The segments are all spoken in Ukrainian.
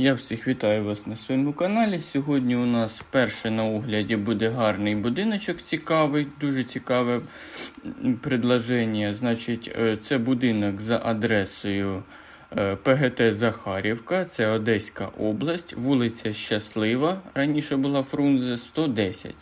Я всіх вітаю вас на своєму каналі. Сьогодні у нас вперше на огляді буде гарний будиночок цікавий, дуже цікаве предложення. Значить, е, це будинок за адресою е, ПГТ Захарівка, це Одеська область, вулиця Щаслива, раніше була Фрунзе, 110.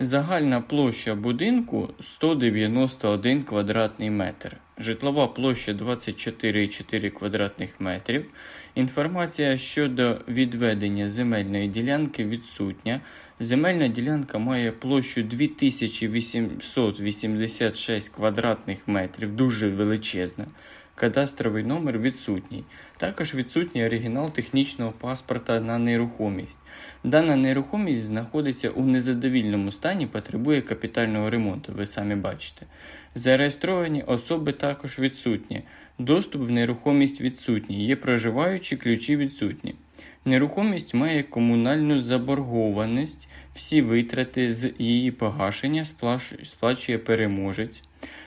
Загальна площа будинку 191 квадратний метр. Житлова площа 24,4 квадратних метрів. Інформація щодо відведення земельної ділянки відсутня. Земельна ділянка має площу 2886 квадратних метрів, дуже величезна. Кадастровий номер відсутній. Також відсутній оригінал технічного паспорта на нерухомість. Дана нерухомість знаходиться у незадовільному стані, потребує капітального ремонту, ви самі бачите. Зареєстровані особи також відсутні. Доступ в нерухомість відсутній. Є проживаючі ключі відсутні. Нерухомість має комунальну заборгованість. Всі витрати з її погашення сплачує переможець.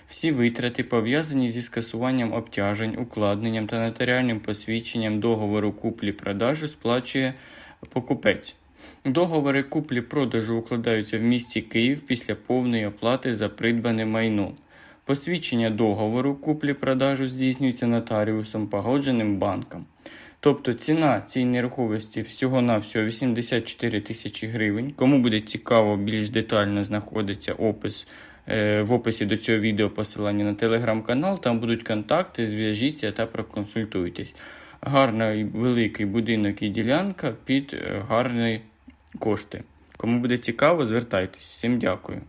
Всі витрати, пов'язані зі скасуванням обтяжень, укладненням та нотаріальним посвідченням договору куплі-продажу, сплачує покупець. Договори куплі-продажу укладаються в місті Київ після повної оплати за придбане майно. Посвідчення договору куплі-продажу здійснюється нотаріусом, погодженим банком. Тобто ціна цієї нерухомості всього-навсього 84 тисячі гривень. Кому буде цікаво, більш детально знаходиться опис в описі до цього відео посилання на телеграм-канал. Там будуть контакти, зв'яжіться та проконсультуйтесь. Гарний великий будинок і ділянка під е, гарні кошти. Кому буде цікаво, звертайтесь. Всім дякую.